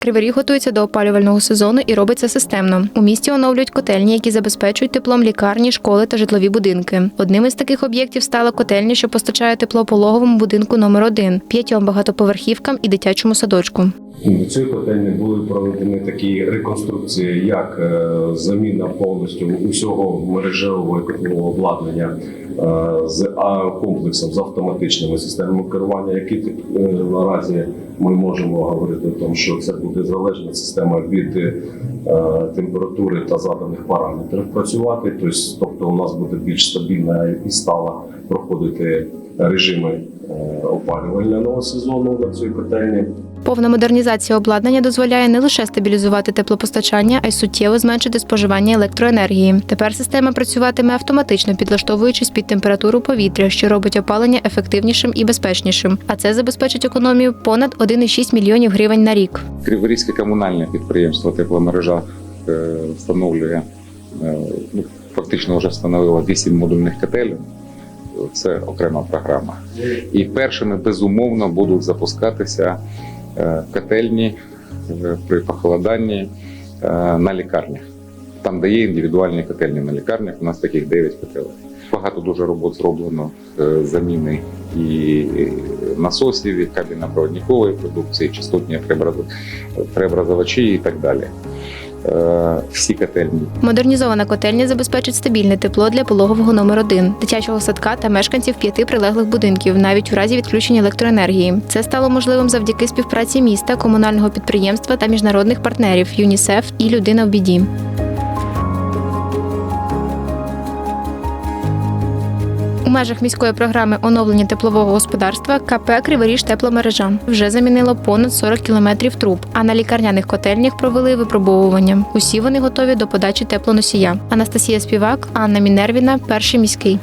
Кривий Ріг готується до опалювального сезону і робить це системно. У місті оновлюють котельні, які забезпечують теплом лікарні, школи та житлові будинки. Одним із таких об'єктів стала котельня, що постачає тепло пологовому будинку номер 1 п'ятьом багатоповерхівкам і дитячому садочку. До цієї котельні були проведені такі реконструкції, як е, заміна повністю усього мережевого обладнання е, з комплексом з автоматичними системами керування, які е, наразі ми можемо говорити, тому що це буде залежна система від е, температури та заданих параметрів працювати. Тобто, у нас буде більш стабільна і стала проходити режими опалювального сезону на цій котельні. Повна модернізація обладнання дозволяє не лише стабілізувати теплопостачання, а й суттєво зменшити споживання електроенергії. Тепер система працюватиме автоматично, підлаштовуючись під температуру повітря, що робить опалення ефективнішим і безпечнішим. А це забезпечить економію понад 1,6 мільйонів гривень на рік. Криворізьке комунальне підприємство тепломережа е, встановлює е, ну, фактично вже встановило 8 модульних котелів. Це окрема програма. І першими безумовно будуть запускатися е, котельні е, при похолоданні е, на лікарнях. Там, де є індивідуальні котельні на лікарнях, у нас таких 9 котелей. Багато дуже робот зроблено заміни і насосів, і кабінно-проводникової продукції, частотні преобразовачі і так далі. Е, Всі котельні Модернізована котельня забезпечить стабільне тепло для пологового номер 1 дитячого садка та мешканців п'яти прилеглих будинків, навіть у разі відключення електроенергії. Це стало можливим завдяки співпраці міста, комунального підприємства та міжнародних партнерів ЮНІСЕФ і Людина в біді. У межах міської програми оновлення теплового господарства КП Криворіж тепломережа вже замінило понад 40 кілометрів труб, а на лікарняних котельнях провели випробовування. Усі вони готові до подачі теплоносія. Анастасія Співак, Анна Мінервіна, перший міський.